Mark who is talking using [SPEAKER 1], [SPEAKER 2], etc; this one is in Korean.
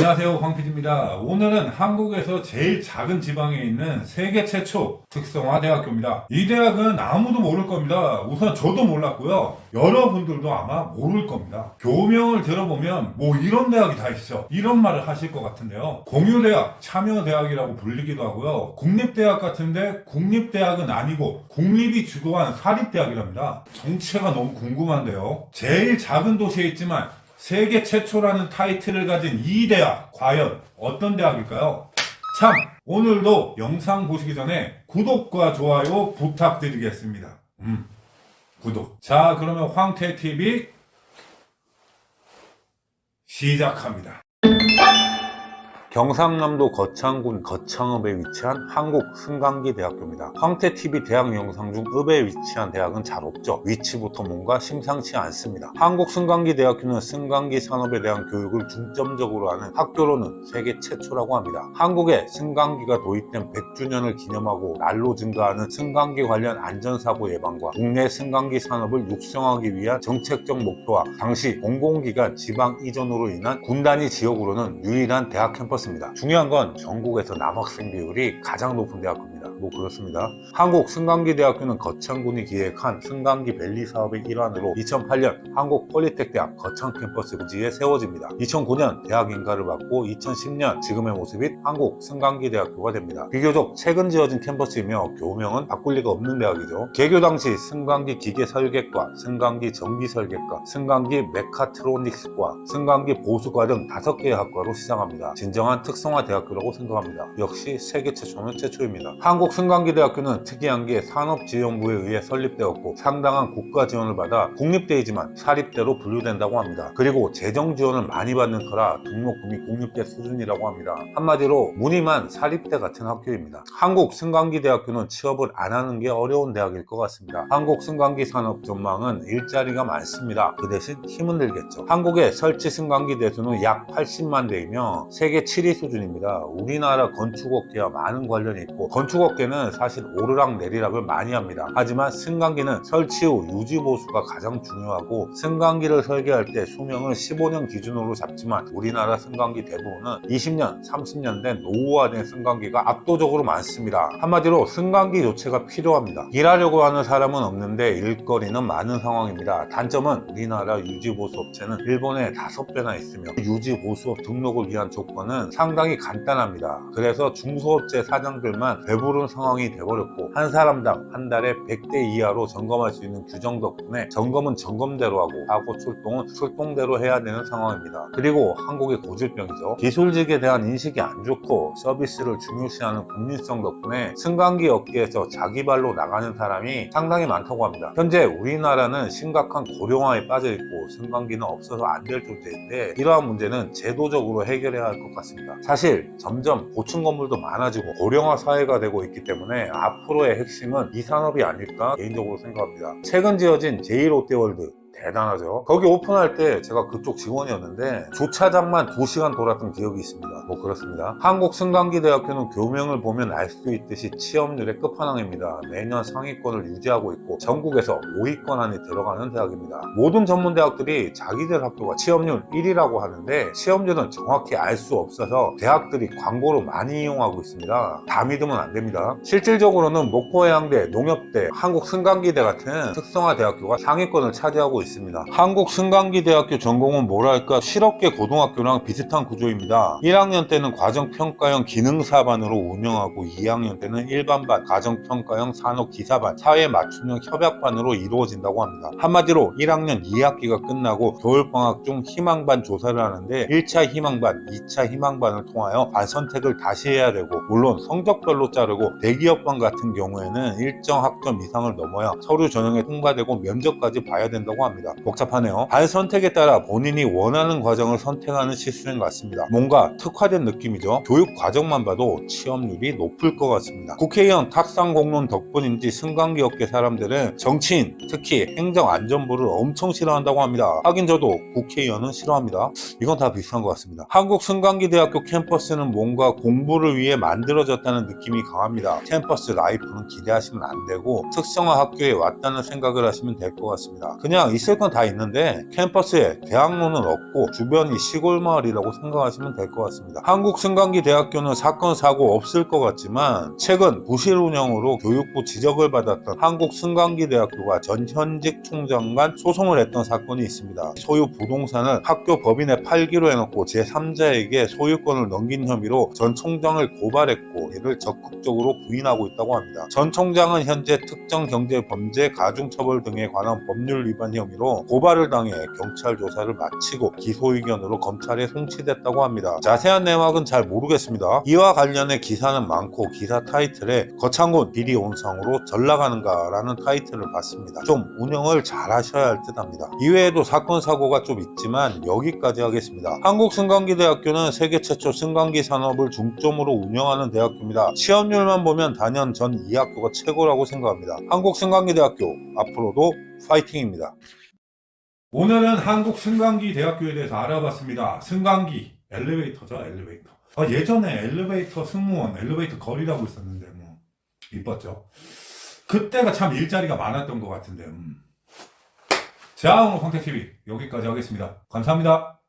[SPEAKER 1] 안녕하세요 황PD입니다. 오늘은 한국에서 제일 작은 지방에 있는 세계 최초 특성화 대학교입니다. 이 대학은 아무도 모를 겁니다. 우선 저도 몰랐고요. 여러분들도 아마 모를 겁니다. 교명을 들어보면 뭐 이런 대학이 다 있어. 이런 말을 하실 것 같은데요. 공유대학, 참여대학이라고 불리기도 하고요. 국립대학 같은데 국립대학은 아니고 국립이 주도한 사립대학이랍니다. 정체가 너무 궁금한데요. 제일 작은 도시에 있지만 세계 최초라는 타이틀을 가진 이 대학 과연 어떤 대학일까요? 참 오늘도 영상 보시기 전에 구독과 좋아요 부탁드리겠습니다. 음 구독. 자 그러면 황태TV 시작합니다. 경상남도 거창군 거창읍에 위치한 한국 승강기 대학교입니다. 황태TV 대학 영상 중 읍에 위치한 대학은 잘 없죠. 위치부터 뭔가 심상치 않습니다. 한국 승강기 대학교는 승강기 산업에 대한 교육을 중점적으로 하는 학교로는 세계 최초라고 합니다. 한국에 승강기가 도입된 100주년을 기념하고 날로 증가하는 승강기 관련 안전사고 예방과 국내 승강기 산업을 육성하기 위한 정책적 목표와 당시 공공기관 지방 이전으로 인한 군단위 지역으로는 유일한 대학 캠퍼스 입니다. 중요한 건 전국에서 남학생 비율이 가장 높은 대학교입니다. 뭐 그렇습니다. 한국 승강기 대학교는 거창군이 기획한 승강기 밸리 사업의 일환으로 2008년 한국 폴리텍 대학 거창 캠퍼스 부지에 세워집니다. 2009년 대학 인가를 받고 2010년 지금의 모습인 한국 승강기 대학교가 됩니다. 비교적 최근 지어진 캠퍼스이며 교명은 바꿀 리가 없는 대학이죠. 개교 당시 승강기 기계 설계과, 승강기 전기 설계과, 승강기 메카트로닉스과, 승강기 보수과 등 5개의 학과로 시작합니다. 진정한 특성화 대학교라고 생각합니다. 역시 세계 최초는 최초입니다. 한국 승강기 대학교는 특이한 게 산업지원부에 의해 설립되었고 상당한 국가 지원을 받아 국립대이지만 사립대로 분류된다고 합니다. 그리고 재정 지원을 많이 받는 터라 등록금이 국립대 수준이라고 합니다. 한마디로 무늬만 사립대 같은 학교입니다. 한국 승강기 대학교는 취업을 안 하는 게 어려운 대학일 것 같습니다. 한국 승강기 산업 전망은 일자리가 많습니다. 그 대신 힘은 들겠죠. 한국의 설치 승강기 대수는 약 80만 대이며 세계 7위 수준입니다. 우리나라 건축업계와 많은 관련이 있고 건축업계는 사실 오르락 내리락을 많이 합니다. 하지만 승강기는 설치 후 유지 보수가 가장 중요하고 승강기를 설계할 때 수명을 15년 기준으로 잡지만 우리나라 승강기 대부분은 20년, 30년 된 노후화된 승강기가 압도적으로 많습니다. 한마디로 승강기 교체가 필요합니다. 일하려고 하는 사람은 없는데 일거리는 많은 상황입니다. 단점은 우리나라 유지보수 업체는 일본에 5배나 있으며 유지 보수업 등록을 위한 조건은 상당히 간단합니다. 그래서 중소업체 사장들만 배부른 상황이 돼버렸고 한 사람당 한 달에 100대 이하로 점검할 수 있는 규정 덕분에 점검은 점검대로 하고 사고 출동은 출동대로 해야 되는 상황입니다. 그리고 한국의 고질병이죠. 기술직에 대한 인식이 안 좋고 서비스를 중요시하는 국민성 덕분에 승강기 업계에서 자기 발로 나가는 사람이 상당히 많다고 합니다. 현재 우리나라는 심각한 고령화에 빠져 있고 승강기는 없어서 안 될 존재인데 이러한 문제는 제도적으로 해결해야 할 것 같습니다. 사실 점점 고층 건물도 많아지고 고령화 사회가 되고 있기 때문에 앞으로의 핵심은 이 산업이 아닐까 개인적으로 생각합니다. 최근 지어진 제2롯데월드 대단하죠. 거기 오픈할 때 제가 그쪽 직원이었는데 주차장만 2시간 돌았던 기억이 있습니다. 뭐 그렇습니다. 한국 승강기 대학교는 교명을 보면 알 수 있듯이 취업률의 끝판왕입니다. 매년 상위권을 유지하고 있고 전국에서 5위권 안에 들어가는 대학입니다. 모든 전문 대학들이 자기들 학교가 취업률 1위라고 하는데 취업률은 정확히 알 수 없어서 대학들이 광고로 많이 이용하고 있습니다. 다 믿으면 안 됩니다. 실질적으로는 목포해양대, 농협대, 한국 승강기대 같은 특성화 대학교가 상위권을 차지하고 있습니다. 한국 승강기 대학교 전공은 뭐랄까 실업계 고등학교랑 비슷한 구조입니다. 1학년 때는 과정평가형 기능사반으로 운영하고 2학년 때는 일반반, 가정평가형 산업기사반, 사회맞춤형 협약반으로 이루어진다고 합니다. 한마디로 1학년 2학기가 끝나고 겨울방학 중 희망반 조사를 하는데 1차 희망반, 2차 희망반을 통하여 반 선택을 다시 해야 되고 물론 성적별로 자르고 대기업반 같은 경우에는 일정 학점 이상을 넘어야 서류 전형에 통과되고 면접까지 봐야 된다고 합니다. 복잡하네요. 반 선택에 따라 본인이 원하는 과정을 선택하는 시스템 같습니다. 뭔가 특화된 느낌이죠. 교육 과정만 봐도 취업률이 높을 것 같습니다. 국회의원 탁상 공론 덕분인지 승강기 업계 사람들은 정치인, 특히 행정안전부를 엄청 싫어한다고 합니다. 하긴 저도 국회의원은 싫어합니다. 이건 다 비슷한 것 같습니다. 한국 승강기대학교 캠퍼스는 뭔가 공부를 위해 만들어졌다는 느낌이 강합니다. 캠퍼스 라이프는 기대하시면 안 되고 특성화 학교에 왔다는 생각을 하시면 될 것 같습니다. 그냥 있을 있을 건 다 있는데 캠퍼스에 대학로는 없고 주변이 시골 마을이라고 생각하시면 될 것 같습니다. 한국승강기대학교는 사건 사고 없을 것 같지만 최근 부실 운영으로 교육부 지적을 받았던 한국승강기대학교가 전 현직 총장 간 소송을 했던 사건이 있습니다. 소유 부동산을 학교 법인에 팔기로 해놓고 제3자에게 소유권을 넘긴 혐의로 전 총장을 고발했고 이를 적극적으로 부인하고 있다고 합니다. 전 총장은 현재 특정 경제 범죄 가중처벌 등에 관한 법률 위반 혐의로 고발을 당해 경찰 조사를 마치고 기소 의견으로 검찰에 송치됐다고 합니다. 자세한 내막은 잘 모르겠습니다. 이와 관련해 기사는 많고 기사 타이틀에 거창군 비리 온상으로 전락하는가라는 타이틀을 봤습니다. 좀 운영을 잘 하셔야 할 듯합니다. 이외에도 사건 사고가 좀 있지만 여기까지 하겠습니다. 한국승강기대학교는 세계 최초 승강기 산업을 중점으로 운영하는 대학교입니다. 시험률만 보면 단연 전 이 학교가 최고라고 생각합니다. 한국승강기대학교 앞으로도 파이팅입니다.
[SPEAKER 2] 오늘은 한국 승강기 대학교에 대해서 알아봤습니다. 승강기 엘리베이터죠, 엘리베이터. 아, 예전에 엘리베이터 승무원, 엘리베이터 거리라고 있었는데 뭐 이뻤죠. 그때가 참 일자리가 많았던 것 같은데. 음. 자, 오늘 황태 TV 여기까지 하겠습니다. 감사합니다.